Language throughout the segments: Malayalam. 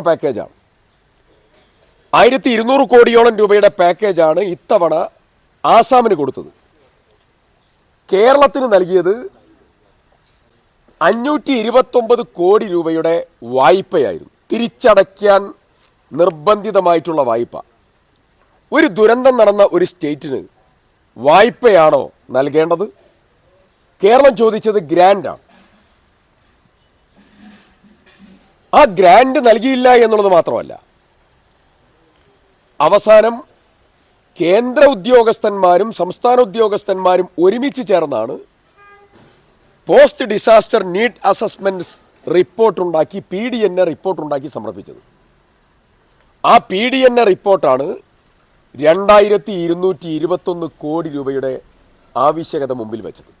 പാക്കേജാണ് ആയിരത്തി ഇരുന്നൂറ് കോടിയോളം രൂപയുടെ പാക്കേജാണ് ഇത്തവണ ആസാമിന് കൊടുത്തത്. കേരളത്തിന് നൽകിയത് അഞ്ഞൂറ്റി ഇരുപത്തൊമ്പത് കോടി രൂപയുടെ വായ്പയായിരുന്നു. തിരിച്ചടയ്ക്കാൻ നിർബന്ധിതമായിട്ടുള്ള വായ്പ. ഒരു ദുരന്തം നടന്ന ഒരു സ്റ്റേറ്റിന് വായ്പയാണോ നൽകേണ്ടത്? കേരളം ചോദിച്ചത് ഗ്രാൻഡാണ്. ആ ഗ്രാൻഡ് നൽകിയില്ല എന്നുള്ളത് മാത്രമല്ല അവസാനം കേന്ദ്ര ഉദ്യോഗസ്ഥന്മാരും സംസ്ഥാന ഉദ്യോഗസ്ഥന്മാരും ഒരുമിച്ച് ചേർന്നാണ് post disaster need assessment report ഉണ്ടാക്കി P D N A report ഉണ്ടാക്കി സമർപ്പിച്ചത്. ആ പി ഡി എൻ എ റിപ്പോർട്ടാണ് രണ്ടായിരത്തി ഇരുന്നൂറ്റി ഇരുപത്തൊന്ന് കോടി രൂപയുടെ ആവശ്യകത മുമ്പിൽ വെച്ചത്.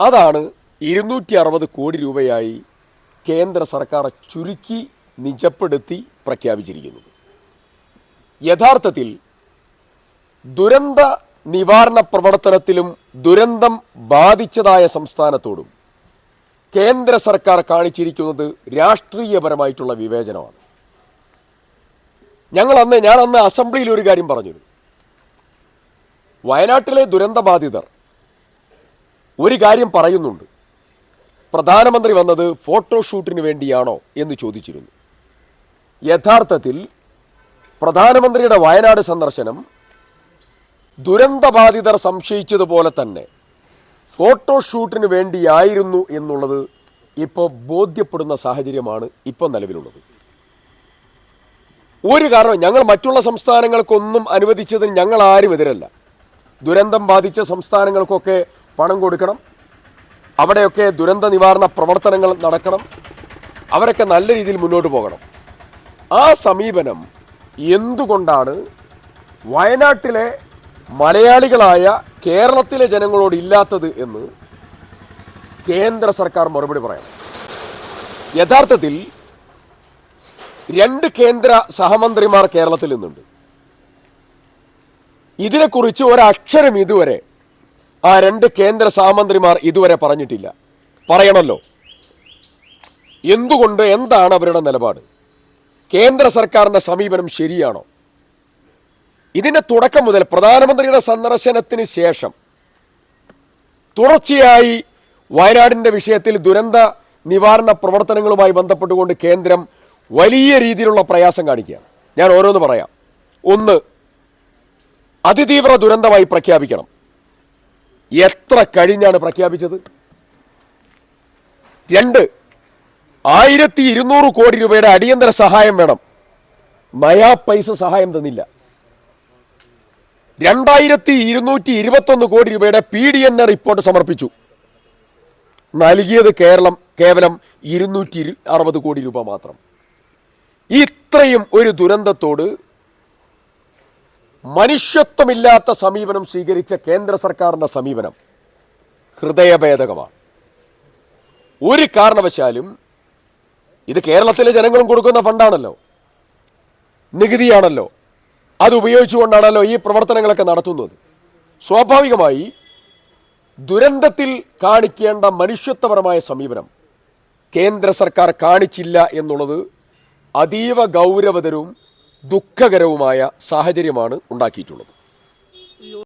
അതാണ് ഇരുന്നൂറ്റി അറുപത് കോടി രൂപയായി കേന്ദ്ര സർക്കാർ ചുരുക്കി നിജപ്പെടുത്തി പ്രഖ്യാപിച്ചിരിക്കുന്നത് യഥാർത്ഥത്തിൽ ദുരന്ത നിവാരണ പ്രവർത്തനത്തിലും ദുരന്തം ബാധിച്ചതായ സംസ്ഥാനത്തോടും കേന്ദ്ര സർക്കാർ കാണിച്ചിരിക്കുന്നത് രാഷ്ട്രീയപരമായിട്ടുള്ള വിവേചനമാണ്. ഞങ്ങൾ അന്ന് ഞാൻ അന്ന് അസംബ്ലിയിൽ ഒരു കാര്യം പറഞ്ഞു വയനാട്ടിലെ ദുരന്തബാധിതർ ഒരു കാര്യം പറയുന്നുണ്ട്. പ്രധാനമന്ത്രി വന്നത് ഫോട്ടോഷൂട്ടിന് വേണ്ടിയാണോ എന്ന് ചോദിച്ചിരുന്നു. യഥാർത്ഥത്തിൽ പ്രധാനമന്ത്രിയുടെ വയനാട് സന്ദർശനം ദുരന്തബാധിതർ സംശയിച്ചതുപോലെ തന്നെ ഫോട്ടോഷൂട്ടിന് വേണ്ടിയായിരുന്നു എന്നുള്ളത് ഇപ്പോൾ ബോധ്യപ്പെടുന്ന സാഹചര്യമാണ് ഇപ്പോൾ നിലവിലുള്ളത്. ഒരു കാരണം ഞങ്ങൾ മറ്റുള്ള സംസ്ഥാനങ്ങൾക്കൊന്നും അനുവദിച്ചതിന് ഞങ്ങൾ ആരും എതിരല്ല. ദുരന്തം ബാധിച്ച സംസ്ഥാനങ്ങൾക്കൊക്കെ പണം കൊടുക്കണം. അവിടെയൊക്കെ ദുരന്ത നിവാരണ പ്രവർത്തനങ്ങൾ നടക്കണം. അവരൊക്കെ നല്ല രീതിയിൽ മുന്നോട്ട് പോകണം. ആ സമീപനം എന്തുകൊണ്ടാണ് വയനാട്ടിലെ മലയാളികളായ കേരളത്തിലെ ജനങ്ങളോട് ഇല്ലാത്തത് എന്ന് കേന്ദ്ര സർക്കാർ മറുപടി പറയാം. യഥാർത്ഥത്തിൽ രണ്ട് കേന്ദ്ര സഹമന്ത്രിമാർ കേരളത്തിൽ നിന്നുണ്ട്. ഇതിനെക്കുറിച്ച് ഒരക്ഷരം ഇതുവരെ ആ രണ്ട് കേന്ദ്ര സഹമന്ത്രിമാർ ഇതുവരെ പറഞ്ഞിട്ടില്ല. പറയണമല്ലോ എന്തുകൊണ്ട് എന്താണ് അവരുടെ നിലപാട്? കേന്ദ്ര സർക്കാരിന്റെ സമീപനം ശരിയാണോ? ഇതിന്റെ തുടക്കം മുതൽ പ്രധാനമന്ത്രിയുടെ സന്ദർശനത്തിന് ശേഷം തുടർച്ചയായി വയനാടിന്റെ വിഷയത്തിൽ ദുരന്ത നിവാരണ പ്രവർത്തനങ്ങളുമായി ബന്ധപ്പെട്ടുകൊണ്ട് കേന്ദ്രം വലിയ രീതിയിലുള്ള പ്രയാസം കാണിക്കുകയാണ്. ഞാൻ ഓരോന്ന് പറയാം. ഒന്ന് അതിതീവ്ര ദുരന്തമായി പ്രഖ്യാപിക്കണം. എത്ര കഴിഞ്ഞാണ് പ്രഖ്യാപിച്ചത്? രണ്ട് ആയിരത്തി ഇരുന്നൂറ് കോടി രൂപയുടെ അടിയന്തര സഹായം വേണം. നയാ പൈസ സഹായം തന്നില്ല. രണ്ടായിരത്തി ഇരുന്നൂറ്റി ഇരുപത്തൊന്ന് കോടി രൂപയുടെ P D N A report സമർപ്പിച്ചു. നൽകിയത് കേരളം കേവലം ഇരുന്നൂറ്റി ഇരു- അറുപത് കോടി രൂപ മാത്രം. ഇത്രയും ഒരു ദുരന്തത്തോട് മനുഷ്യത്വമില്ലാത്ത സമീപനം സ്വീകരിച്ച കേന്ദ്ര സർക്കാരിന്റെ സമീപനം ഹൃദയഭേദകമാണ്. ഒരു കാരണവശാലും ഇത് കേരളത്തിലെ ജനങ്ങളും കൊടുക്കുന്ന ഫണ്ടാണല്ലോ. നികുതിയാണല്ലോ. അത് ഉപയോഗിച്ചുകൊണ്ടാണല്ലോ ഈ പ്രവർത്തനങ്ങളൊക്കെ നടത്തുന്നത്. സ്വാഭാവികമായി ദുരന്തത്തിൽ കാണിക്കേണ്ട മനുഷ്യത്വപരമായ സമീപനം കേന്ദ്ര സർക്കാർ കാണിച്ചില്ല എന്നുള്ളത് അതീവ ഗൗരവതരവും ദുഃഖകരവുമായ സാഹചര്യമാണ് ഉണ്ടാക്കിയിട്ടുള്ളത്.